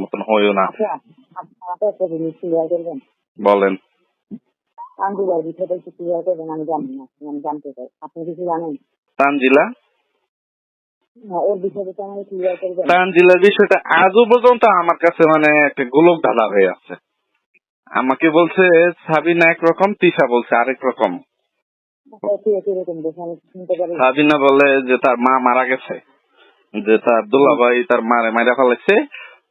মতন হইও না বলেন আন্দুলার বিষয়টা একটু ক্লিয়ার করবেন আমি জানি না আমি জানতে চাই আপনি কিছু জানেন তানজিলা তানজিলার বিষয়টা আজও পর্যন্ত আমার কাছে মানে একটা গোলক ধাঁধা হয়ে আছে আমাকে বলছে সাবিনা একরকম তিশা বলছে আরেক রকম সাবিনা বলে যে তার মা মারা গেছে যে তার দুলাভাই তার মারে মারা ফেলেছে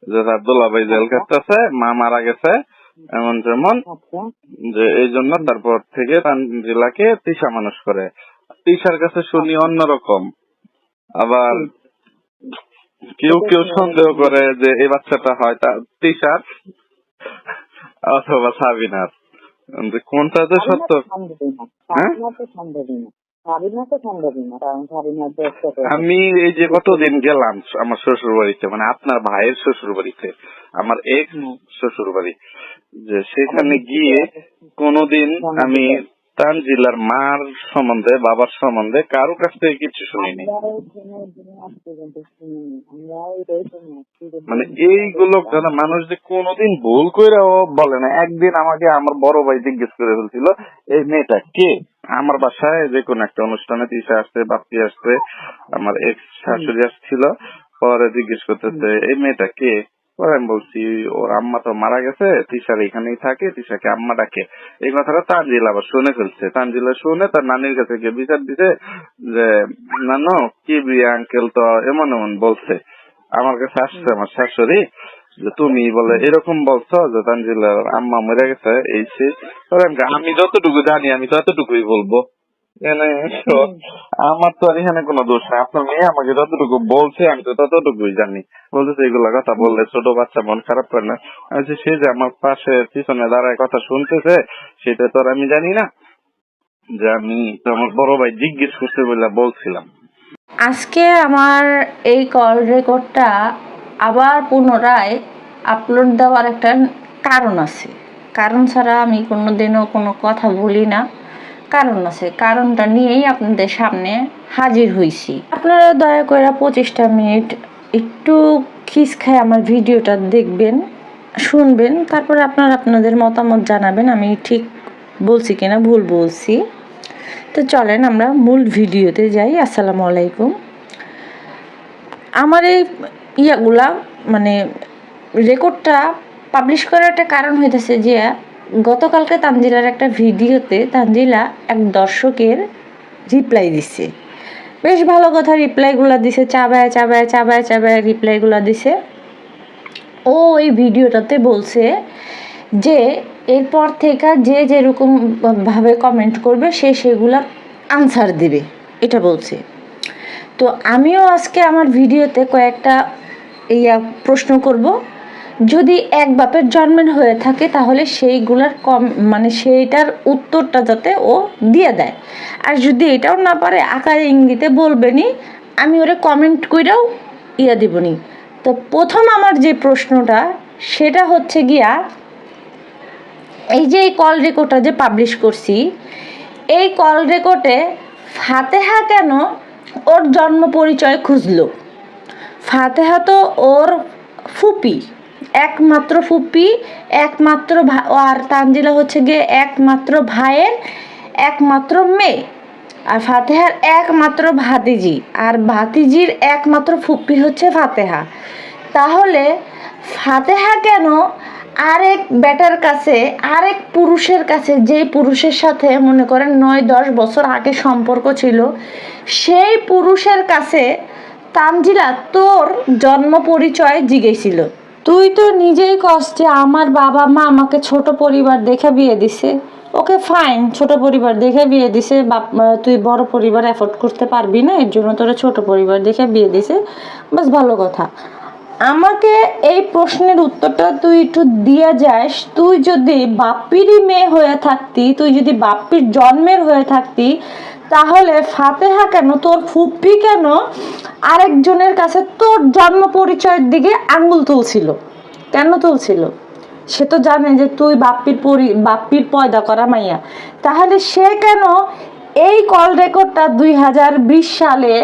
যে তার দুলাভাই জেল কাটতেছে মা মারা গেছে এমন যেমন আচ্ছা। যে এই জন্য তারপর থেকে তানজিলাকে তিশা মানুষ করে। তিশার কাছে শুনি অন্যরকম আবার কেউ কেউ সন্দেহ করে যে এই বাচ্চাটা হয় তিশার অথবা সাবিনার। যে কোনটা যে সত্য? হ্যাঁ? আমি এই যে কতদিন গেলাম আমার শ্বশুর বাড়িতে মানে আপনার ভাইয়ের শ্বশুর বাড়িতে আমার এক শ্বশুর বাড়ি যে সেখানে গিয়ে কোনোদিন আমি তানজিলার মার সম্বন্ধে, বাবার সম্বন্ধে কারও কাছ থেকে কিছু শুনিনি। মানে এইগুলো মানুষ যে কোনোদিন ভুল কইরাও বলে না, একদিন আমাকে আমার বড় ভাই জিজ্ঞেস করে ফেলছিল এই মেয়েটা কে? আমার বাসায় যে কোনো একটা অনুষ্ঠানে তিসা আসছে, বাপ্পি আসছে, আমার এক শাশুড়ি আসছিল, পরে জিজ্ঞেস করতেছে, এই মেয়েটা কে? আমি বলছি, ওর আম্মা তো মারা গেছে, তিশার এখানেই থাকে, তিশাকে আম্মা ডাকে। এই কথাটা তানজিল আবার শুনে ফেলছে। তানজিলা শুনে তার নানির কাছে গিয়ে বিচার দিছে যে, নানো, কি বিয়ে আঙ্কেল তো এমন এমন বলছে। আমার কাছে আসছে আমার শাশুড়ি, যে তুমি বলে এরকম বলছো যে তানজিলার আম্মা মরে গেছে, এই সে আমি যতটুকু জানি আমি ততটুকুই বলব। আমার তো আর এখানে কোনো দোষ নাই। আপনার মেয়ে আমাকে যতটুকু বলছে আমি তো ততটুকুই জানি। বলতেছে এগুলা কথা বললে ছোট বাচ্চা মন খারাপ করে না। আমি সে যে আমার পাশে পিছনে দাঁড়ায় কথা শুনতেছে সেটা তো আর আমি জানি না। যে আমি তো আমার বড় ভাই জিজ্ঞেস করতে বলে বলছিলাম। আজকে আমার এই কল রেকর্ডটা আবার পুনরায় আপলোড দেওয়ার একটা কারণ আছে। কারণ ছাড়া আমি কোনোদিনও কোনো কথা বলি না। কারণ আছে, কারণটা নিয়েই আপনাদের সামনে হাজির হয়েছি আপনারা দয়া করে পঁচিশটা মিনিট একটু খিস খায় আমার ভিডিওটা দেখবেন, শুনবেন, তারপরে আপনারা আপনাদের মতামত জানাবেন, আমি ঠিক বলছি কিনা, ভুল বলছি। তো চলেন আমরা মূল ভিডিওতে যাই, আসসালামু আলাইকুম। আমার এই ইয়াগুলা মানে রেকর্ডটা পাবলিশ করার একটা কারণ হইতেছে যে গতকালকে তানজিলার একটা ভিডিওতে তানজিলা এক দর্শকের রিপ্লাই দিছে। বেশ ভালো কথা রিপ্লাইগুলো দিছে, চাবায় চাবায় চাবায় চাবায় রিপ্লাইগুলো দিছে। ও ওই ভিডিওটাতে বলছে যে, এরপর থেকে যে যেরকম ভাবে কমেন্ট করবে, সে সেগুলার আনসার দেবে। এটা বলছে। তো আমিও আজকে আমার ভিডিওতে কয়েকটা ইয়া প্রশ্ন করব। যদি এক বাপের জন্মের হয়ে থাকে, তাহলে সেইগুলার কম মানে সেইটার উত্তরটা যাতে ও দিয়ে দেয়। আর যদি এটাও না পারে, আকারে ইঙ্গিতে বলবেনি, আমি ওরে কমেন্ট কইরাও ইয়া দিবনি। তো প্রথম আমার যে প্রশ্নটা, সেটা হচ্ছে গিয়া, এই যে এই কল রেকর্ডটা যে পাবলিশ করছি, এই কল রেকর্ডে ফাতেহা কেন ওর জন্ম পরিচয় খুঁজলো? ফাতেহা তো ওর ফুপি। একমাত্র ফুপি, একমাত্র আর তানজিলা হচ্ছে গিয়ে একমাত্র ভাইয়ের একমাত্র মেয়ে। আর ফাতেহার একমাত্র ভাতিজি। আর ভাতিজির একমাত্র ফুপি হচ্ছে ফাতেহা। তাহলে ফাতেহা কেন আরেক বেটার কাছে, আরেক পুরুষের কাছে যে পুরুষের সাথে মনে করেন নয়, দশ বছর আগে সম্পর্ক ছিল, সেই পুরুষের কাছে তানজিলা তোর জন্ম পরিচয় জিগেছিল তুই তো নিজেই যে আমার বাবা মা আমাকে ছোট পরিবার দেখে বিয়ে দিছে। ওকে ফাইন ছোট পরিবার দেখে বিয়ে দিছে। বাপ তুই বড় পরিবার অ্যাফোর্ড করতে পারবি না, এর জন্য তোরা ছোট পরিবার দেখে বিয়ে দিছে। বাস ভালো কথা। আমাকে এই প্রশ্নের উত্তরটা তুই একটু দিয়ে যাস। তুই যদি বাপ্পিরই মেয়ে হয়ে থাকতি, তুই যদি বাপ্পির জন্মের হয়ে থাকতি তাহলে ফাতেহা কেন, তোর ফুপ্পি কেন আরেকজনের কাছে তোর জন্ম পরিচয়ের দিকে আঙ্গুল তুলছিল? কেন তুলছিল? সে তো জানে যে তুই বাপ্পির পরি, বাপ্পির পয়দা করা মাইয়া। তাহলে সে কেন এই কল রেকর্ডটা দুই হাজার বিশ সালে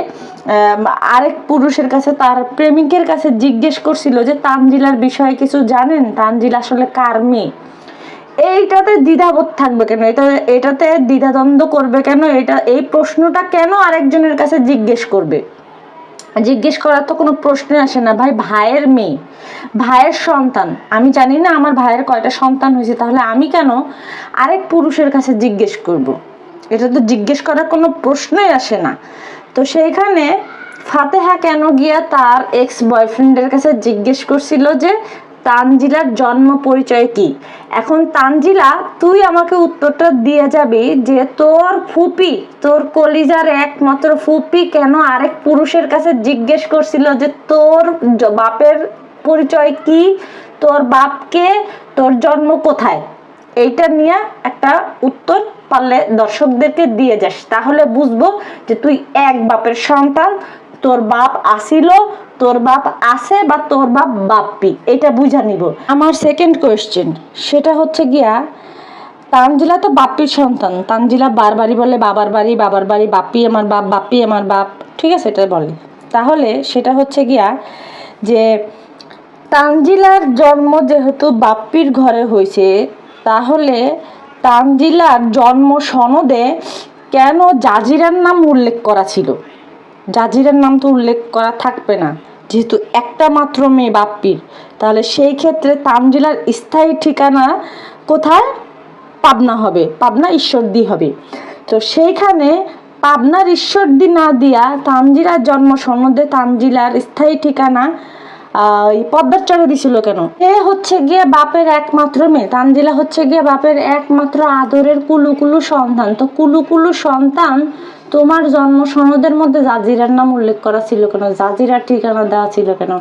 আরেক পুরুষের কাছে, তার প্রেমিকের কাছে জিজ্ঞেস করছিল যে তানজিলার বিষয়ে কিছু জানেন? তানজিল আসলে কার মেয়ে? এইটাতে দ্বিধাবোধ থাকবে কেন? এটা এটাতে দ্বিধাদ্বন্দ্ব করবে কেন? এটা এই প্রশ্নটা কেন আরেকজনের কাছে জিজ্ঞেস করবে? জিজ্ঞেস করার তো কোনো প্রশ্নই আসে না। ভাই, ভাইয়ের মেয়ে, ভাইয়ের সন্তান। আমি জানি না আমার ভাইয়ের কয়টা সন্তান হয়েছে। তাহলে আমি কেন আরেক পুরুষের কাছে জিজ্ঞেস করব। এটা তো জিজ্ঞেস করার কোনো প্রশ্নই আসে না। তো সেইখানে ফাতেহা কেন গিয়া তার এক্স বয়ফ্রেন্ডের কাছে জিজ্ঞেস করছিল যে তানজিলার জন্ম পরিচয় কি? এখন তানজিলা, তুই আমাকে উত্তরটা দিয়ে যাবি যে তোর ফুপি, তোর কলিজার একমাত্র ফুপি কেন আরেক পুরুষের কাছে জিজ্ঞেস করছিল যে তোর বাপের পরিচয় কি? তোর বাপকে, তোর জন্ম কোথায়? এইটা নিয়ে একটা উত্তর পারলে দর্শকদেরকে দিয়ে যাস। তাহলে বুঝব যে তুই এক বাপের সন্তান তোর বাপ আসিল, তোর বাপ আছে বা তোর বাপ বাপ্পি, এটা বুঝা নিব। আমার সেকেন্ড কোয়েশ্চেন সেটা হচ্ছে গিয়া, তানজিলা তো বাপ্পির সন্তান। তানজিলা বারবারই বলে, বাবার বাড়ি বাবার বাড়ি, বাপ্পি আমার বাপ, বাপ্পি আমার বাপ। ঠিক আছে, এটা বলে। তাহলে সেটা হচ্ছে গিয়া যে, তানজিলার জন্ম যেহেতু বাপ্পির ঘরে হয়েছে, তাহলে তানজিলার জন্ম সনদে কেন জাজিরার নাম উল্লেখ করা ছিল? জাজিরার নাম তো উল্লেখ করা থাকবে না। যেহেতু একটা মাত্র মেয়ে বাপ্পির, তাহলে সেই ক্ষেত্রে তানজিলার স্থায়ী ঠিকানা কোথায়? পাবনা হবে, পাবনা ঈশ্বরদী হবে। তো সেইখানে পাবনার ঈশ্বরদী না দিয়া তানজিলার জন্ম সনদে তানজিলার স্থায়ী ঠিকানা পদ্মার চরে দিছিল কেন? এ হচ্ছে গিয়ে বাপের একমাত্র মেয়ে। তানজিলা হচ্ছে গিয়ে বাপের একমাত্র আদরের কুলুকুলু সন্তান। তো কুলুকুলু সন্তান তোমার জন্ম সনদের মধ্যে জাজিরার নাম উল্লেখ করা ছিল কেন? জাজিরার ঠিকানা দেওয়া ছিল কেন?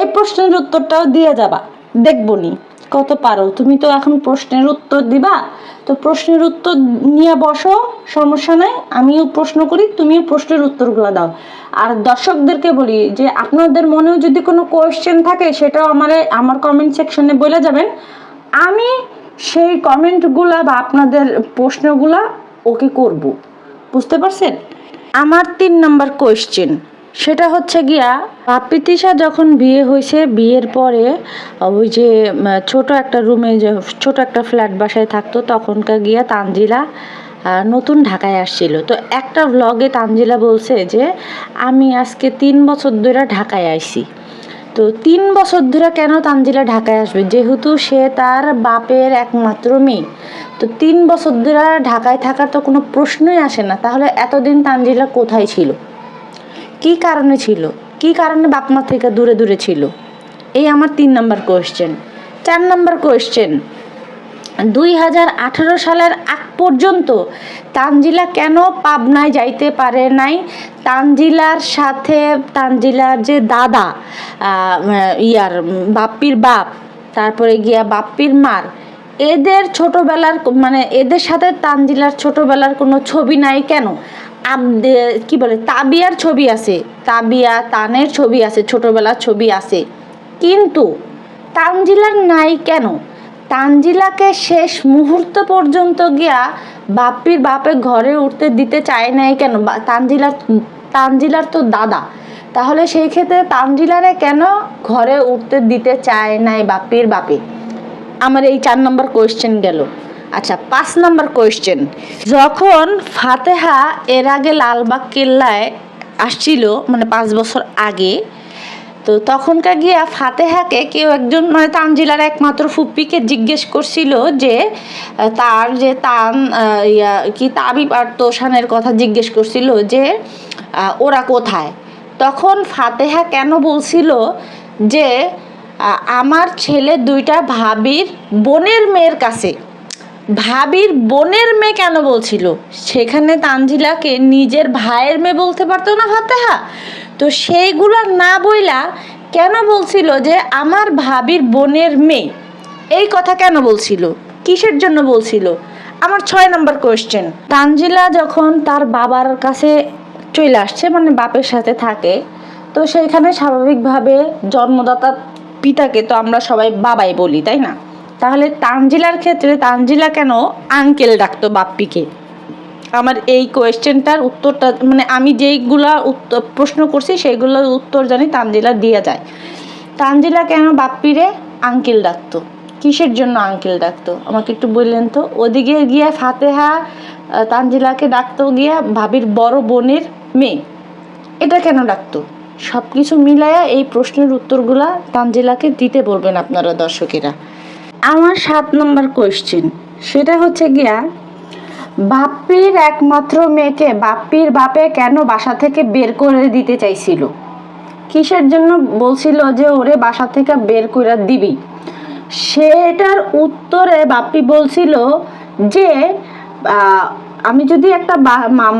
এই প্রশ্নের উত্তরটাও দিয়ে যাবা। দেখবনি। কত পারো? তুমি তো এখন প্রশ্নের উত্তর দিবা। তো প্রশ্নের উত্তর নিয়ে বসো, সমস্যা নাই। আমিও প্রশ্ন করি, তুমিও প্রশ্নের উত্তরগুলো দাও। আর দর্শকদেরকে বলি যে, আপনাদের মনেও যদি কোনো কোয়েশ্চেন থাকে, সেটাও আমার আমার কমেন্ট সেকশনে বলে যাবেন। আমি সেই কমেন্টগুলা বা আপনাদের প্রশ্নগুলা ওকে করব। বুঝতে পারছেন? আমার তিন নম্বর কোয়েশ্চেন সেটা হচ্ছে গিয়া, বাপ্পি তিশা যখন বিয়ে হয়েছে, বিয়ের পরে ওই যে ছোট একটা রুমে ছোট একটা ফ্ল্যাট বাসায় থাকতো, তখনকার গিয়া তানজিলা নতুন ঢাকায় আসছিল। তো একটা ভ্লগে তানজিলা বলছে যে, আমি আজকে তিন বছর ধরে ঢাকায় আইছি। তো তিন বছর ধরে কেন তানজিলা ঢাকায় আসবে? যেহেতু সে তার বাপের একমাত্র মেয়ে। তো তিন বছর ধরে ঢাকায় থাকার তো কোনো প্রশ্নই আসে না। তাহলে এতদিন তানজিলা কোথায় ছিল? কি কারণে ছিল? কি কারণে বাপ মা থেকে দূরে দূরে ছিল? এই আমার তিন নম্বর কোয়েশ্চেন চার নম্বর কোয়েশ্চেন দুই হাজার আঠারো সালের আগ পর্যন্ত তানজিলা কেন পাবনায় যাইতে পারে নাই? তানজিলার সাথে তানজিলার যে দাদা ইয়ার বাপ্পির বাপ, তারপরে গিয়া বাপ্পির মার, এদের ছোটবেলার মানে এদের সাথে তানজিলার ছোটবেলার কোনো ছবি নাই কেন? আব- কি বলে, তাবিয়ার ছবি আছে, তাবিয়া তানের ছবি আছে, ছোটবেলার ছবি আছে। কিন্তু তানজিলার নাই কেন? তানজিলাকে শেষ মুহূর্ত পর্যন্ত গিয়া বাপ্পির বাপে ঘরে উঠতে দিতে চায় নাই কেন? তানজিলার তানজিলার তো দাদা। তাহলে সেই ক্ষেত্রে তানজিলারে কেন ঘরে উঠতে দিতে চায় নাই বাপ্পির বাপে? আমার এই চার নম্বর কোয়েশ্চেন গেল। আচ্ছা পাঁচ নম্বর কোয়েশ্চেন যখন ফাতেহা এর আগে লালবাগ কেল্লায় আসছিল মানে পাঁচ বছর আগে তো তখনকার গিয়া ফাতেহাকে কেউ একজন মানে তানজিলার একমাত্র ফুপ্পিকে জিজ্ঞেস করছিল যে তার যে তান ইয়া, কি তাবিব আর তোষানের কথা জিজ্ঞেস করছিল যে ওরা কোথায়? তখন ফাতেহা কেন বলছিল যে আমার ছেলে দুইটা ভাবির বোনের মেয়ের কাছে। ভাবির বোনের মেয়ে কেন বলছিল? সেখানে তানজিলাকে নিজের ভাইয়ের মেয়ে বলতে পারতো না ফাতেহা? তো সেইগুলো না বইলা কেন বলছিল যে আমার ভাবির বোনের মেয়ে? এই কথা কেন বলছিল? কিসের জন্য বলছিল? আমার ছয় নম্বর কোয়েশ্চেন তানজিলা যখন তার বাবার কাছে চলে আসছে মানে বাপের সাথে থাকে, তো সেইখানে স্বাভাবিকভাবে জন্মদাতা পিতাকে তো আমরা সবাই বাবাই বলি, তাই না? তাহলে তানজিলার ক্ষেত্রে তানজিলা কেন আঙ্কেল ডাকতো বাপ্পিকে? আমার এই কোয়েশ্চেনটার উত্তরটা মানে আমি যেইগুলা প্রশ্ন করছি সেইগুলোর উত্তর জানি তানজিলা দিয়ে যায়। তানজিলা কেন বাপ্পিরে আঙ্কেল ডাকতো? কিসের জন্য আঙ্কেল ডাকতো? আমাকে একটু বললেন তো। ওদিকে গিয়ে ফাতেহা তানজিলাকে ডাকতো গিয়া ভাবির বড় বোনের মেয়ে। এটা কেন ডাকতো? সব কিছু মিলাইয়া এই প্রশ্নের উত্তরগুলা তানজিলাকে দিতে বলবেন আপনারা দর্শকেরা। আমার সাত নম্বর কোয়েশ্চেন, সেটা হচ্ছে গিয়া বাপ্পির একমাত্র মেয়েকে বাপ্পির বাপে কেন বাসা থেকে বের করে দিতে চাইছিল? কিসের জন্য বলছিল যে ওরে বাসা থেকে বের করে দিবি? সেটার উত্তরে বাপ্পি বলছিল যে আমি যদি একটা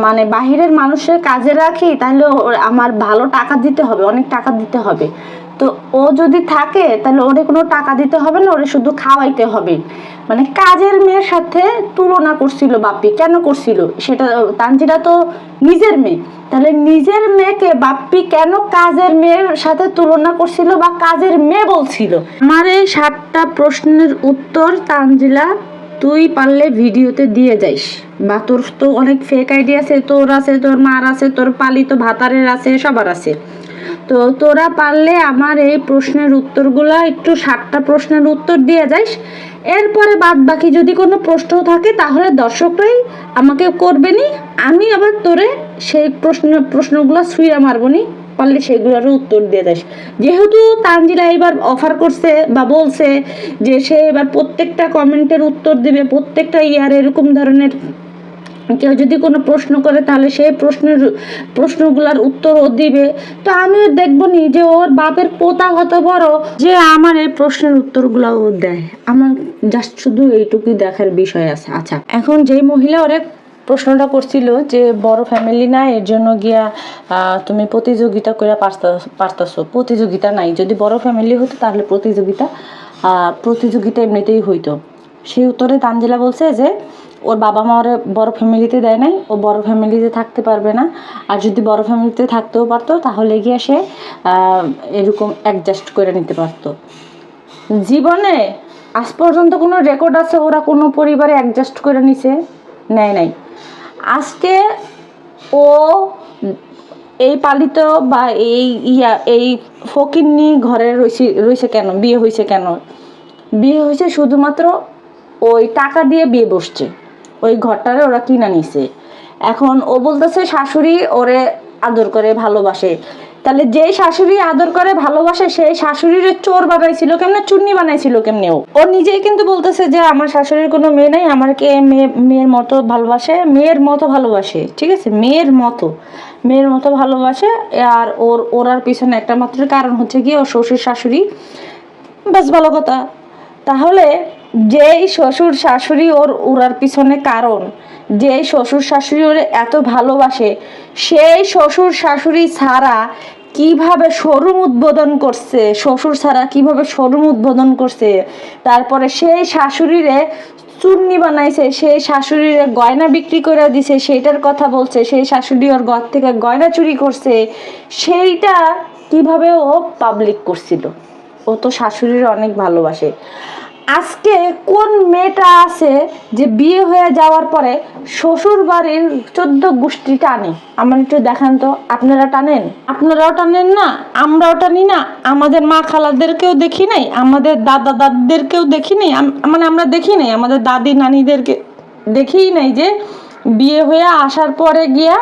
মানে বাহিরের মানুষের কাজে রাখি তাহলে আমার ভালো টাকা দিতে হবে, অনেক টাকা দিতে হবে। তো ও যদি থাকে, তাহলে ওরে কোনো টাকা দিতে হবে না, ওরে শুধু খাওয়াইতে হবে। মানে কাজের মেয়ের সাথে তুলনা করছিল বাপ্পি কেন করছিল? সেটা তানজিরা তো নিজের মেয়ে। তাহলে নিজের মেয়েকে বাপ্পি কেন কাজের মেয়ের সাথে তুলনা করছিল বা কাজের মেয়ে বলছিল? আমার এই সাতটা প্রশ্নের উত্তর তানজিলা তুই পারলে ভিডিওতে দিয়ে যাইস। বা তোর তো অনেক ফেক আইডি আছে, তোর আছে, তোর মার আছে, তোর পালিত ভাতারের আছে, সবার আছে। তো তোরা পারলে আমার এই প্রশ্নের উত্তরগুলা একটু সাতটা প্রশ্নের উত্তর দিয়ে যাইস। এরপরে বাদ বাকি যদি কোনো প্রশ্ন থাকে, তাহলে দর্শকরাই আমাকে করবেনি। আমি আবার তোরে সেই প্রশ্ন প্রশ্নগুলো ছুঁড়ে মারবনি, পারলে সেগুলোরও উত্তর দিয়ে দেয় যেহেতু তানজিলা এবার অফার করছে বা বলছে যে সে এবার প্রত্যেকটা কমেন্টের উত্তর দিবে, প্রত্যেকটা ইয়ার এরকম ধরনের কেউ যদি কোনো প্রশ্ন করে তাহলে সেই প্রশ্নের, প্রশ্নগুলোর উত্তর ও দিবে। তো আমিও দেখব নি যে ওর বাপের পোতা কত বড়, যে আমার এই প্রশ্নের উত্তরগুলো ও দেয়। আমার জাস্ট শুধু এইটুকুই দেখার বিষয় আছে। আচ্ছা এখন যেই মহিলা ওরে প্রশ্নটা করছিল যে বড় ফ্যামিলি না এর জন্য গিয়া তুমি প্রতিযোগিতা করে পারতাছো। প্রতিযোগিতা নাই। যদি বড় ফ্যামিলি হতো তাহলে প্রতিযোগিতা প্রতিযোগিতা এমনিতেই হইতো। সেই উত্তরে তানজিলা বলছে যে ওর বাবা মা ওরে বড় ফ্যামিলিতে দেয় নাই, ও বড় ফ্যামিলিতে থাকতে পারবে না। আর যদি বড় ফ্যামিলিতে থাকতেও পারতো, তাহলে গিয়ে সে এরকম অ্যাডজাস্ট করে নিতে পারতো। জীবনে আজ পর্যন্ত কোনো রেকর্ড আছে ওরা কোনো পরিবারে অ্যাডজাস্ট করে নিছে? নেয় নাই। আজকে ও এই পালিত বা এই ইয়া, এই ফকিন্নি ঘরে রয়েছে রয়েছে কেন? বিয়ে হয়েছে কেন? বিয়ে হয়েছে শুধুমাত্র ওই টাকা দিয়ে বিয়ে বসছে। ওই ঘরটারে ওরা কিনা নিছে। এখন ও বলতেছে শাশুড়ি ওরে আদর করে, ভালোবাসে। তাহলে যেই শাশুড়ি আদর করে, ভালোবাসে, সেই শাশুড়ির চোর বানাইছিল কেমনে, চুন্নি বানাইছিল কেমনে ও? ও নিজেই কিন্তু বলতেছে যে আমার শাশুড়ির কোনো মেয়ে নাই আমাকে মেয়ে, মেয়ের মতো ভালোবাসে, মেয়ের মতো ভালোবাসে, ঠিক আছে? মেয়ের মতো মেয়ের মতো ভালোবাসে, আর ওর, ওরার পিছনে একটা মাত্র কারণ হচ্ছে কি ওর শ্বশুর শাশুড়ি। বেশ ভালো কথা। তাহলে যেই শ্বশুর শাশুড়ি ওর উড়ার পিছনে কারণ, যেই শ্বশুর শাশুড়ি ওর এত ভালোবাসে, সেই শ্বশুর শাশুড়ি ছাড়া কীভাবে শোরুম উদ্বোধন করছে, শ্বশুর ছাড়া কীভাবে শোরুম উদ্বোধন করছে, তারপরে সেই শাশুড়িরে চুন্নি বানাইছে, সেই শাশুড়িরে গয়না বিক্রি করে দিছে, সেইটার কথা বলছে, সেই শাশুড়ি ওর ঘর থেকে গয়না চুরি করছে, সেইটা কীভাবে ও পাবলিক করছিল? ও তো শাশুড়ির অনেক ভালোবাসে। আজকে কোন মেয়েটা আছে যে বিয়ে হয়ে যাওয়ার পরে শ্বশুর বাড়ির চোদ্দ গোষ্ঠী টানে? আমার একটু দেখান তো, আপনারা টানেন? আপনারাও টানেন না, আমরাও টানি না, আমাদের মা খালাদেরকেও দেখি নাই, আমাদের দাদা দাদিদেরকেও দেখি নাই মানে আমরা দেখি নাই, আমাদের দাদি নানিদেরকে দেখিই নাই যে বিয়ে হয়ে আসার পরে গিয়া,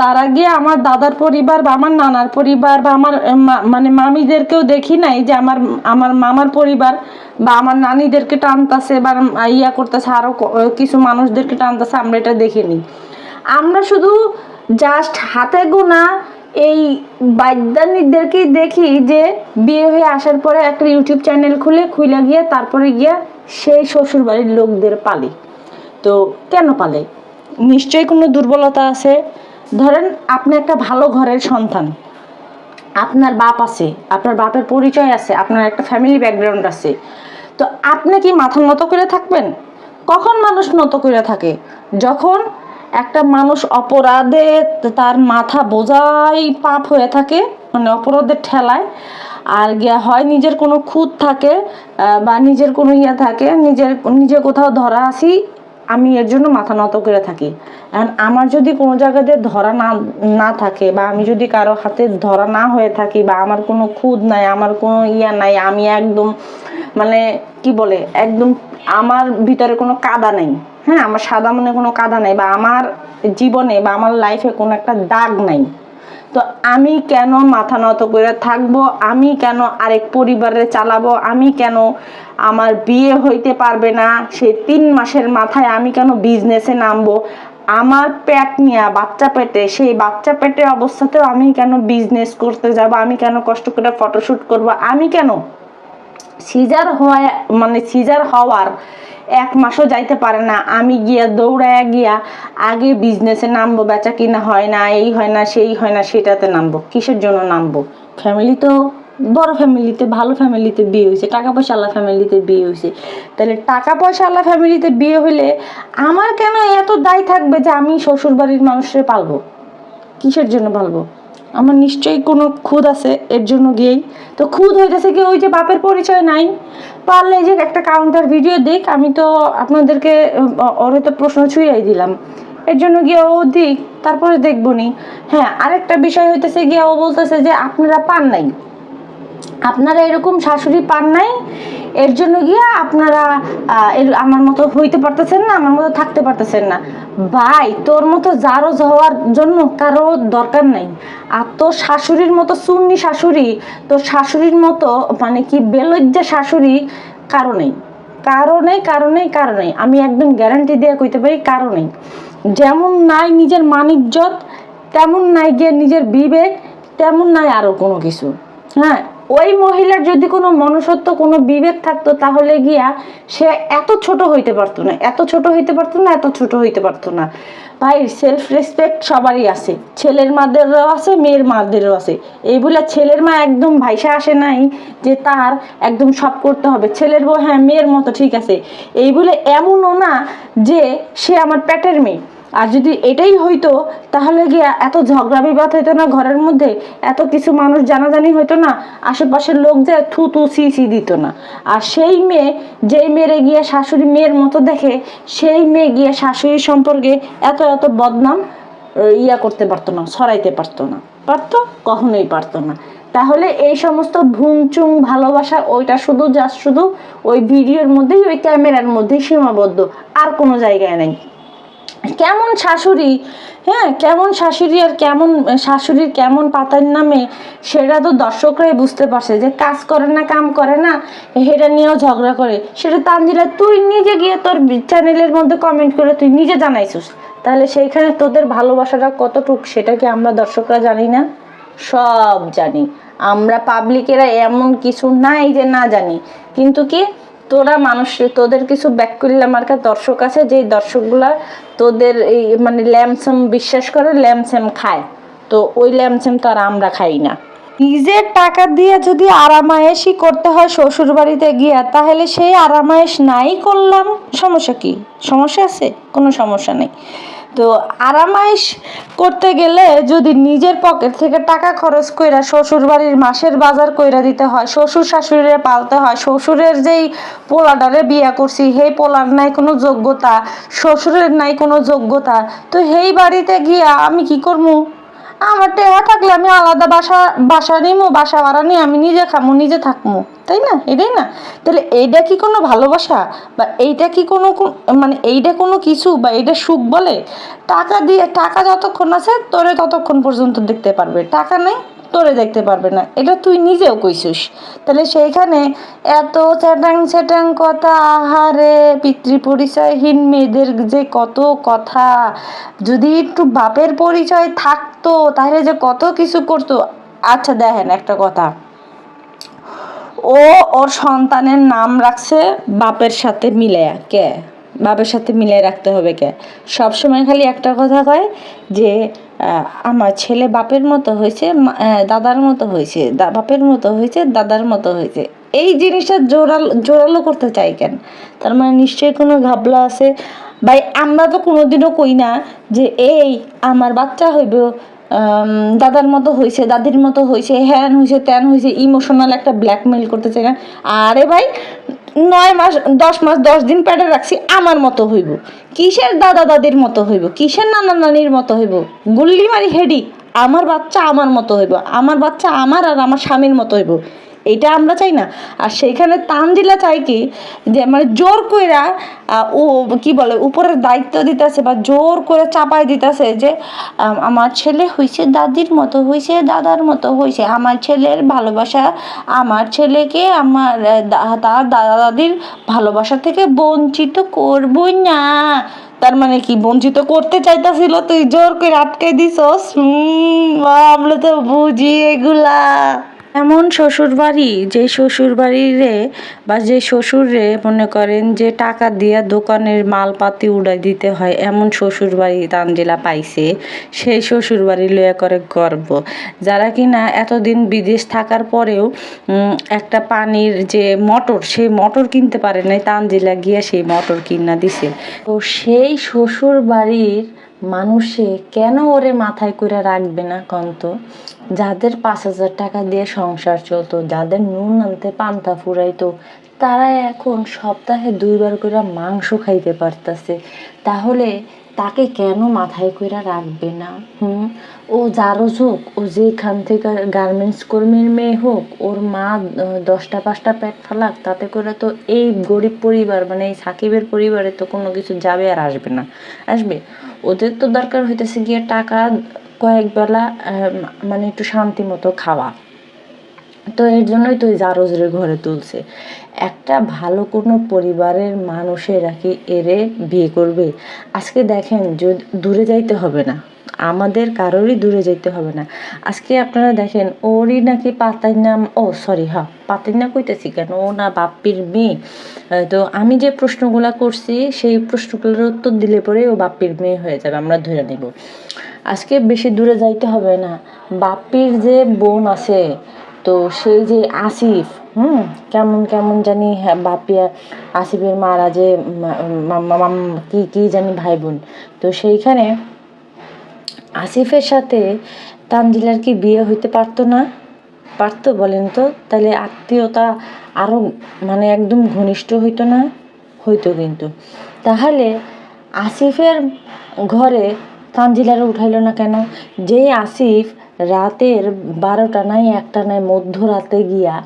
তারা গিয়ে আমার দাদার পরিবার বা আমার নানার পরিবার বা আমার মানে মামিদেরকেও দেখি নাই যে আমার আমার মামার পরিবার বা আমার নানিদেরকে টানতাছে বা ইয়া করতেছে আরও কিছু মানুষদেরকে টানতেছে, আমরা এটা দেখিনি আমরা শুধু জাস্ট হাতে গোনা এই বাদ্যানিদেরকেই দেখি যে বিয়ে হয়ে আসার পরে একটা ইউটিউব চ্যানেল খুলে খুলে গিয়ে তারপরে গিয়ে সেই শ্বশুর বাড়ির লোকদের পালি। তো কেন পালে? নিশ্চয়ই কোনো দুর্বলতা আছে। ধরেন আপনি একটা ভালো ঘরের সন্তান। আপনার বাপ আছে, আপনার বাপের পরিচয় আছে, আপনার একটা ফ্যামিলি ব্যাকগ্রাউন্ড আছে। তো আপনি কি মাথা নত করে থাকবেন? কখন মানুষ নত করে থাকে? যখন একটা মানুষ অপরাধে তার মাথা বোঝাই পাপ হয়ে থাকে মানে অপরাধের ঠেলায়, আর গিয়া হয় নিজের কোনো খুঁত থাকে বা নিজের কোনো ইয়ে থাকে, নিজের, নিজে কোথাও ধরা আসি আমি এর জন্য মাথা নত করে থাকি। এখন আমার যদি কোনো জায়গাতে ধরা না না থাকে বা আমি যদি কারও হাতে ধরা না হয়ে থাকি বা আমার কোনো খুদ নাই, আমার কোনো ইয়া নাই, আমি একদম মানে কি বলে, একদম আমার ভিতরে কোনো কাদা নেই। হ্যাঁ আমার সাদা মনে কোনো কাদা নেই বা আমার জীবনে বা আমার লাইফে কোনো একটা দাগ নাই। তো আমি কেন মাথা নত করে থাকব? আমি কেন আরেক পরিবারে চালাবো? আমি কেন আমার বিয়ে হইতে পারবে না? সেই তিন মাসের মাথায় আমি কেন বিজনেসে নামবো? আমার পেট নিয়ে, বাচ্চা পেটে, সেই বাচ্চা পেটে অবস্থাতেও আমি কেন বিজনেস করতে যাব? আমি কেন কষ্ট করে ফটোশ্যুট করব? আমি কেন? সিজার হওয়া মানে সিজার হওয়ার এক মাসও যাইতে পারে না। আমি গিয়া দৌড়ায় গিয়া আগে বিজনেসে নামবো বেচা কিনা হয় না, এই হয় না, সেই হয় না, সেটাতে নামবো। কিসের জন্য নামবো? ফ্যামিলি তো বড় ফ্যামিলিতে ভালো ফ্যামিলিতে বিয়ে হয়েছে টাকা পয়সা আল্লাহ ফ্যামিলিতে বিয়ে হয়েছে তাহলে টাকা পয়সা আল্লাহ ফ্যামিলিতে বিয়ে হলে আমার কেন এত দায় থাকবে যে আমি শ্বশুর বাড়ির মানুষের পালবো? কিসের জন্য পালবো? আমার নিশ্চয়ই কোনো খুদ আছে, এর জন্য গিয়েই। তো খুদ হইতেছে কি, ওই যে বাপের পরিচয় নাই। পারলে যে একটা কাউন্টার ভিডিও দিক আমি তো আপনাদেরকে ওর তো প্রশ্ন ছুঁয়াই দিলাম। এর জন্য গিয়ে ও দিক, তারপরে দেখবনি হ্যাঁ আরেকটা বিষয় হইতেছে গিয়ে ও বলতেছে যে আপনারা পান নাই। আপনারা এরকম শাশুড়ি পান নাই, এর জন্য গিয়া আপনারা আমার মতো হইতে পারতেছেন না, আমার মতো থাকতে পারতেছেন না। ভাই, তোর মতো জারজ হওয়ার জন্য কারও দরকার নাই। আর তোর শাশুড়ির মতো সুন্নি শাশুড়ি, তোর শাশুড়ির মতো মানে কি বেলজ্জা শাশুড়ি কারও নেই। কারণে কারণে কারণে আমি একদম গ্যারান্টি দিয়ে কইতে পারি কারণে যেমন নাই নিজের মানিজ্যত তেমন নাই গিয়ে নিজের বিবেক, তেমন নাই আরও কোনো কিছু। হ্যাঁ? ওই মহিলার যদি কোনো মনুষ্যত্ব, কোনো বিবেক থাকতো, তাহলে গিয়া সে এত ছোট হইতে পারতো না। এত ছোট হইতে পারতো না, এত ছোট হইতে পারতো না। ভাই সেলফ রেসপেক্ট সবারই আছে। ছেলের মাদেরও আছে, মেয়ের মাদেরও আছে। এই বলে ছেলের মা একদম ভাইসা আসে নাই যে তার একদম সব করতে হবে। ছেলের বউ হ্যাঁ মেয়ের মতো ঠিক আছে। এই বলে এমনও না যে সে আমার পেটের মেয়ে। আর যদি এটাই হইতো, তাহলে গিয়া এত ঝগড়া বিবাদ হইতো না ঘরের মধ্যে? এত কিছু মানুষ জানাজানি হইতো না? আশেপাশের লোক যে থু থু সি সি দিত না। আর সেই মেয়ে, যেই মেয়েরে গিয়ে শাশুড়ি মেয়ের মতো দেখে, সেই মেয়ে গিয়ে শাশুড়ি সম্পর্কে এত এত বদনাম ইয়া করতে পারতো না সরাইতে পারতো না। পারতো? কখনোই পারতো না। তাহলে এই সমস্ত ভুংচুং ভালোবাসা, ওইটা শুধু, জাস্ট শুধু, ওই ভিডিওর মধ্যেই, ওই ক্যামেরার মধ্যেই সীমাবদ্ধ। আর কোনো জায়গায় নেই। কেমন শাশুড়ি? হ্যাঁ কেমন শাশুড়ি আর কেমন, শাশুড়ির কেমন পাতার নামে সেটা তো দর্শকরাই বুঝতে পারছে যে কাজ করে না, কাম করে না সেটা নিয়েও ঝগড়া করে। সেটা তানজিলা, তুই নিজে গিয়ে তোর চ্যানেলের মধ্যে কমেন্ট করে তুই নিজে জানাইছিস। তাহলে সেইখানে তোদের ভালোবাসাটা কতটুক সেটা কি আমরা দর্শকরা জানি না? সব জানি। আমরা পাবলিকেরা এমন কিছু নাই যে না জানি। কিন্তু কি তোরা মানুষ, তোদের কিছু ব্যাক করলাম আর দর্শক আছে, যেই দর্শকগুলা তোদের এই মানে ল্যামস্যাম বিশ্বাস করে ল্যামস্যাম খায়। তো ওই ল্যামস্যাম তো আর আমরা খাই না। নিজের টাকা দিয়ে যদি আরামায়েশই করতে হয় শ্বশুর বাড়িতে গিয়া, তাহলে সেই আরামায়েশ নাই করলাম। সমস্যা কি? সমস্যা আছে? কোনো সমস্যা নেই। তো আরামাইশ করতে গেলে যদি নিজের পকেট থেকে টাকা খরচ কইরা শ্বশুর বাড়ির মাসের বাজার কইরা দিতে হয় শ্বশুর শাশুড়িরে পালতে হয়, শ্বশুরের যেই পোলাডারে বিয়া করছি, সেই পোলার নাই কোনো যোগ্যতা, শ্বশুরের নাই কোনো যোগ্যতা, তো সেই বাড়িতে গিয়া আমি কি করব আমার টেহা থাকলে আমি আলাদা বাসা বাসা নিমো, বাসা ভাড়া নিয়ে আমি নিজে খামো, নিজে থাকব তাই না? এটাই না? তাহলে এইটা কি কোনো ভালোবাসা? বা এইটা কি কোনো মানে এইটা কোনো কিছু? বা এইটা সুখ বলে? টাকা দিয়ে, টাকা যতক্ষণ আছে, তোরে ততক্ষণ পর্যন্ত দেখতে পারবে। টাকা নেই, তোরে দেখতে পারবে না। এটা তুই নিজেও কইছিস তাহলে সেইখানে এত চ্যাটাং চ্যাটাং কথা, আহারে পিতৃ পরিচয়হীন মেয়েদের যে কত কথা। যদি একটু বাপের পরিচয় থাকতো, তাহলে যে কত কিছু করতো। আচ্ছা দেখেন একটা কথা। ও ওর সন্তানের নাম রাখছে বাপের সাথে মিলায়া কে? বাপের সাথে মিলাই রাখতে হবে কে? সবসময় খালি একটা কথা কয় যে আমার ছেলে বাপের মতো হয়েছে দাদার মতো হয়েছে বাপের মতো হয়েছে, দাদার মতো হয়েছে। এই জিনিসটা জোরালো জোরালো করতে চাই কেন? তার মানে নিশ্চয়ই কোনো ঘাবলা আছে। ভাই, আমরা তো কোনোদিনও কই না যে, এই, আমার বাচ্চা হইব দাদার মতো হয়েছে দাদির মতো হয়েছে হ্যান হয়েছে ত্যান হয়েছে ইমোশনাল একটা ব্ল্যাকমেল করতে চাই না আরে ভাই, নয় মাস, দশ মাস, দশ দিন প্যাডে রাখছি, আমার মতো হইব। কিসের দাদা দাদির মতো হইব? কিসের নানা নানির মতো হইব? গুল্লি মারি হেডি, আমার বাচ্চা আমার মতো হইব। আমার বাচ্চা আমার আর আমার স্বামীর মতো হইব। এইটা আমরা চাই না। আর সেইখানে তানজিলা চাই কি, যে মানে জোর কইরা ও কি বলে, উপরের দায়িত্ব দিতেছে বা জোর করে চাপাই দিতেছে যে আমার ছেলে হইছে দাদির মতো, হইছে দাদার মতো, হইছে আমার ছেলের ভালোবাসা, আমার ছেলেকে আমার তার দাদা দাদির ভালোবাসা থেকে বঞ্চিত করবই না। তার মানে কি, বঞ্চিত করতে চাইতাছিল, তুই জোর করে আটকে দিছস? আমরা তো বুঝি এগুলা। এমন শ্বশুর বাড়ি যে শ্বশুর বাড়িরে বা যে শ্বশুরে মনে করেন যে টাকা দিয়া দোকানের মালপাতি উড়াই দিতে হয়, এমন শ্বশুর বাড়ি তানজিলা পাইছে, সেই শ্বশুর বাড়ি লইয়া করে গর্ব। যারা কিনা এতদিন বিদেশ থাকার পরেও একটা পানির যে মোটর, সেই মোটর কিনতে পারে নাই, তানজিলা গিয়া সেই মোটর কিনা দিছে। তো সেই শ্বশুর বাড়ির মানুষে কেন ওরে মাথায় করে রাখবে না কন্ত? যাদের পাঁচ হাজার টাকা দিয়ে সংসার চলতো, যাদের নুন আনতে পান্তা ফুরাইতো, তারা এখন সপ্তাহে দুইবার করে মাংস খাইতে পারতাছে। তাহলে তাকে কেন মাথায় করে রাখবে না? হুম? ও যারও হোক ও যেখান থেকে গার্মেন্টস কর্মীর মেয়ে হোক, ওর মা দশটা পাঁচটা পেট ফালাক, তাতে করে তো এই গরিব পরিবার মানে এই সাকিবের পরিবারে তো কোনো কিছু যাবে আর আসবে না। আসবে? ওদের তো দরকার হইতেছে গিয়ে টাকা, কয়েক বেলা মানে একটু শান্তি মতো খাওয়া। তো এর জন্যই তো জারজরে ঘরে তুলছে। একটা ভালো কোনো পরিবারের মানুষেরা কি এরে বিয়ে করবে? আজকে দেখেন, যদি দূরে যাইতে হবে না। আমাদের কারোরই দূরে যেতে হবে না। আজকে আপনারা দেখেন, ওরই নাকি পাতার নাম, ও সরি হ্যাঁ পাতার নাম কইতেছি কেন? ও না বাপ্পির মেয়ে। তো আমি যে প্রশ্নগুলা করছি, সেই প্রশ্নগুলোর উত্তর দিলে পরে ও বাপ্পির মেয়ে হয়ে যাবে, আমরা ধরে নেব। আজকে বেশি দূরে যাইতে হবে না। বাপ্পির যে বোন আছে, তো সেই যে আসিফ, হুম, কেমন কেমন জানি হ্যাঁ বাপিয়া আসিফের মারা যে কি কি জানি ভাই বোন তো সেইখানে আসিফের সাথে তানজিলার কি বিয়ে হইতে পারতো না? পারতো বলেন তো? তাহলে আত্মীয়তা আরও মানে একদম ঘনিষ্ঠ হইতো না? হইতো কিন্তু। তাহলে আসিফের ঘরে তানজিলারে উঠাইল না কেন? যেই আসিফ রাতের বারোটা নাই, একটা নাই, মধ্যরাতে গিয়া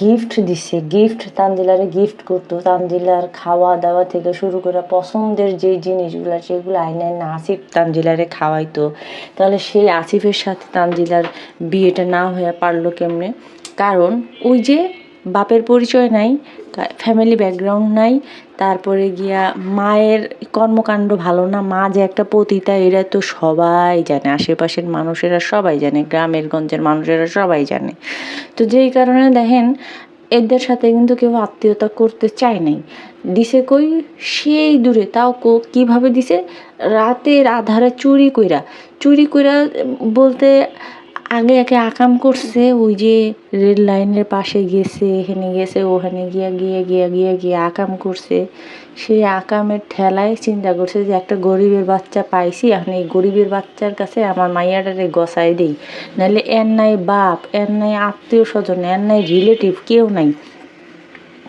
গিফট দিছে। গিফট তানজিলারে গিফট করতো। তানজিলার খাওয়া দাওয়া থেকে শুরু করে পছন্দের যে জিনিসগুলো, সেগুলো আইনে না আসিফ তানজিলারে খাওয়াইতো। তাহলে সেই আসিফের সাথে তানজিলার বিয়েটা না হয়ে পারল কেমনে? কারণ ওই যে বাপের পরিচয় নাই ফ্যামিলি ব্যাকগ্রাউন্ড নাই। তারপরে গিয়া মায়ের কর্মকাণ্ড ভালো না, মা যে একটা পতিতা, এরা তো সবাই জানে। আশেপাশের মানুষেরা সবাই জানে, গ্রামের গঞ্জের মানুষেরা সবাই জানে। তো যেই কারণে দেখেন, এদের সাথে কিন্তু কেউ আত্মীয়তা করতে চায় নাই। দিছে কই? সেই দূরে। তাও কো- কীভাবে দিছে? রাতের আধারে চুরি কইরা। চুরি কইরা বলতে আগে একে আকাম করছে, ওই যে রেল লাইনের পাশে গেছে, এখানে গেছে, ওখানে গিয়া, গিয়ে গিয়া, গিয়ে গিয়ে আকাম করছে। সেই আকামের ঠেলায় চিন্তা করছে যে একটা গরিবের বাচ্চা পাইছি, এখন এই গরিবের বাচ্চার কাছে আমার মাইয়াটারে গসাই দেই। নাহলে এর নাই বাপ, এর নাই আত্মীয় স্বজন, এর নাই রিলেটিভ, কেউ নাই।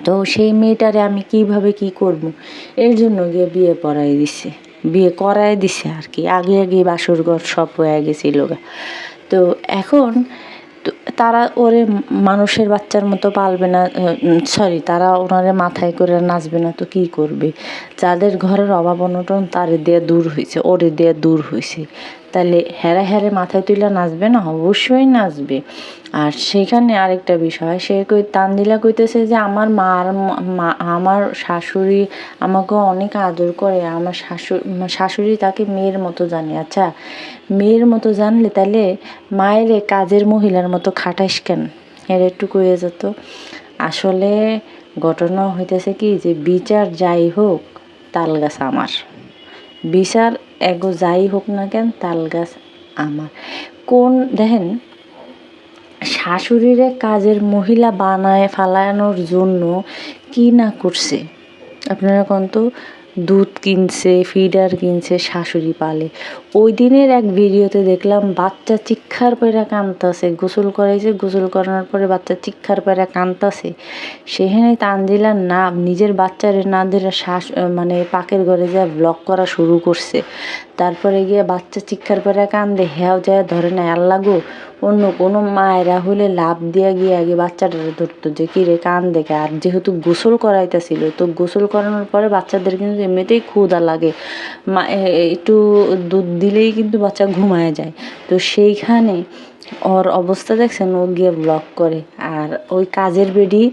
তো সেই মেয়েটারে আমি কীভাবে কি করব? এর জন্য গিয়ে বিয়ে পড়াই দিছে। বিয়ে করাই দিছে আর কি। আগে আগে বাসর ঘর সব হয়ে গেছিল। তো এখন তারা ওরে মানুষের বাচ্চার মতো পালবে না সরি তারা ওনারে মাথায় করে নাচবে না, তো কি করবে? যাদের ঘরের অভাব অনটন, তারে দেয়া দূর হয়েছে ওরে দেয়া দূর হয়েছে তাহলে হেরে হেরে মাথায় তুলে নাচবে না? অবশ্যই নাচবে। আর সেইখানে আরেকটা বিষয়, সে কই তানদিলা কইতেছে যে আমার মার মা, আমার শাশুড়ি আমাকে অনেক আদর করে, আমার শাশুড়ি শাশুড়ি তাকে মেয়ের মতো জানে। আচ্ছা মেয়ের মতো জানলে তাহলে মায়ের কাজের মহিলার মতো খাটাইস কেন? এর একটু কয়ে যেত। আসলে ঘটনা হইতেছে কি যে বিচার যাই হোক তাল গাছ আমার। বিচার এগো যাই হোক না কেন তাল গাছ আমার। কোন, দেখেন, শাশুড়িরে কাজের মহিলা বানায় ফালানোর জন্য কি না করছে? আপনারা কন্ত দুধ কিনছে ফিডার কিনছে শাশুড়ি পালে। ওই দিনের এক ভিডিওতে দেখলাম বাচ্চা চিক্ষার পেরা কানতাছে গোসল করাইছে, গোসল করানোর পরে বাচ্চা চিক্ষার পেরা কানতাছে সেখানে তানজিলার না, নিজের বাচ্চারে না ধরে শ্বাস মানে পাকের ঘরে যা ব্লক করা শুরু করছে। তারপরে গিয়ে বাচ্চা চিক্ষার করে কান্দে হেয়াও যায় ধরে না আল্লাহ গো, অন্য কোনো মায়েরা হলে লাভ দিয়ে গিয়ে আগে বাচ্চাটা ধরতো, যে কিরে কান দেখে আর যেহেতু গোসল করাইতেছিল, তো গোসল করানোর পরে বাচ্চাদের কিন্তু এমনিতেই ক্ষুদা লাগে। মা একটু দুধ দিলেই কিন্তু বাচ্চা ঘুমায় যায়। তো সেইখানে ওর অবস্থা দেখছেন, ও গিয়ে ব্লক করে। আর ওই কাজের বেডি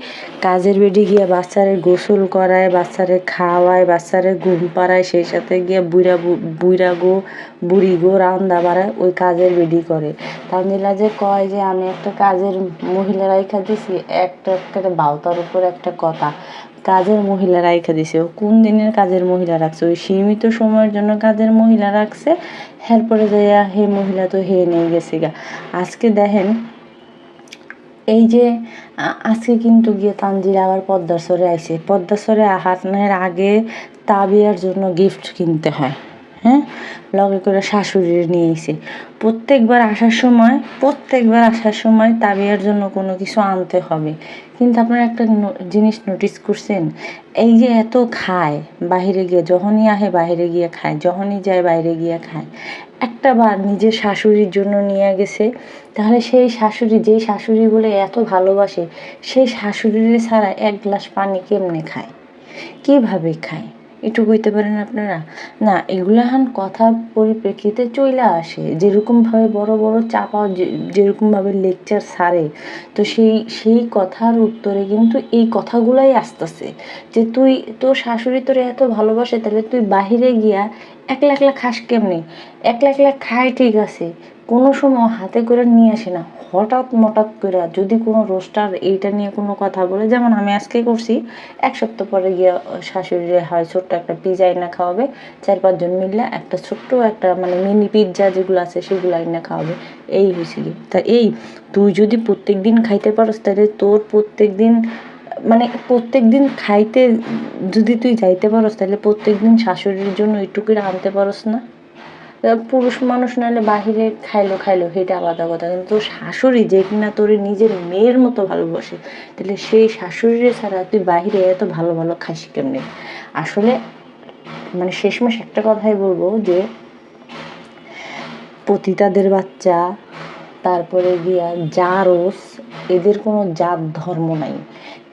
কাজের বেডি গিয়ে বাচ্চারে গোসল করায়, বাচ্চারে খাওয়ায়, বাচ্চারে ঘুম পাড়ায়, সেই সাথে গিয়ে বুড়া বুড়া গো বুড়ি গো রান্দা বাড়ায় ওই কাজের বেডি করে। তামিলা যে কয় যে, আমি একটা কাজের মহিলা রাইখা দিছি, একটা একটা বাউতার উপর একটা কথা। কাজের মহিলা রাইখা দিছে। ও কোন দিনের কাজের মহিলা রাখছে? ওই সীমিত সময়ের জন্য কাজের মহিলা রাখছে? এরপরে যাইয়া হে মহিলা তো হে নিয়ে গেছে গা। আজকে দেখেন, এই যে আজকে কিন্তু গিয়ে তানজির আবার পদ্মাসরে আইছে। পদ্মাসরে আহানের আগে তাবিয়ার জন্য গিফট কিনতে হয়। হ্যাঁ? লগে করে শাশুড়ির নিয়ে এসে প্রত্যেকবার আসার সময়, প্রত্যেকবার আসার সময় তাবিয়ার জন্য কোনো কিছু আনতে হবে। কিন্তু আপনারা একটা জিনিস নোটিস করছেন? এই যে এত খায় বাইরে গিয়ে, যখনই আহে বাইরে গিয়ে খায়, যখনই যায় বাইরে গিয়ে খায়, একটা বার নিজের শাশুড়ির জন্য নিয়ে গেছে, তাহলে সেই শাশুড়ি, যেই শাশুড়ি বলে এত ভালোবাসে, সেই শাশুড়ির ছাড়া এক গ্লাস পানি কেমনে খায়? কীভাবে খায়? একটু কইতে পারেন আপনারা? না এগুলাহান কথা পরিপ্রেক্ষিতে চইলা আসে। যেরকমভাবে বড় বড় চাপা যেরকমভাবে লেকচার সারে, তো সেই সেই কথার উত্তরে কিন্তু এই কথাগুলাই আসতেছে। যে তুই, তোর শাশুড়ি তোর এত ভালোবাসে, তাহলে তুই বাহিরে গিয়া একলা একলা খাস কেমনি? একলা একলা খায় ঠিক আছে। কোনো সময় হাতে করে নিয়ে আসে না। হঠাৎ মঠাৎ করে যদি কোনো রোস্টার এইটা নিয়ে কোনো কথা বলে, যেমন আমি আজকে করছি, এক সপ্তাহ পরে গিয়ে শাশুড়িরে হয় ছোট্ট একটা পিজা এনে খাওয়াবে, চার পাঁচজন মিললে একটা ছোট্ট একটা মানে মিনি পিৎজা যেগুলো আছে সেগুলো এনে খাওয়াবে। এই হয়েছে কি তা এই, তুই যদি প্রত্যেক দিন খাইতে পারস, তাহলে তোর প্রত্যেক দিন মানে প্রত্যেক দিন খাইতে যদি তুই যাইতে পারস, তাহলে প্রত্যেক দিন শাশুড়ির জন্য একটু করে আনতে পারস না? পুরুষ মানুষ নাহলে বাহিরে খাইলো খাইলো সেটা আলাদা কথা। কিন্তু তোর শাশুড়ি যে কিনা তোর নিজের মেয়ের মতো ভালোবাসে, তাহলে সেই শাশুড়ি ছাড়া তুই বাহিরে এত ভালো ভালো খাস কেমনি? আসলে মানে শেষমেশ একটা কথাই বলব যে, পতিতাদের বাচ্চা, তারপরে গিয়া জারস, এদের কোনো জাত ধর্ম নাই।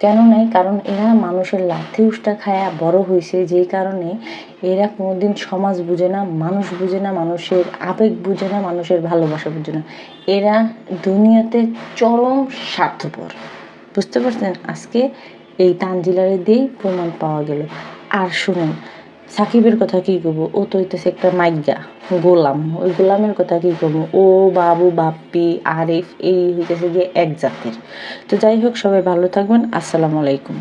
কেন নাই, কারণ এরা মানুষের লাথি উষ্টা খায়া বড় হয়েছে যেই কারণে এরা কোনোদিন সমাজ বুঝে না, মানুষ বুঝে না, মানুষের আবেগ বুঝে না, মানুষের ভালোবাসা বুঝে না। এরা দুনিয়াতে চরম স্বার্থপর। বুঝতে পারছেন? আজকে এই তানজিলারে দিয়েই প্রমাণ পাওয়া গেল। আর শুনেন সাকিবের কথা কি কব ও তো হইতেছে একটা মাইগা, গোলাম। ওই গোলামের কথা কি কব ও বাবু, বাপ্পি, আরিফ, এই হইতেছে গিয়ে এক জাতির। তো যাই হোক, সবাই ভালো থাকবেন। আসসালামু আলাইকুম।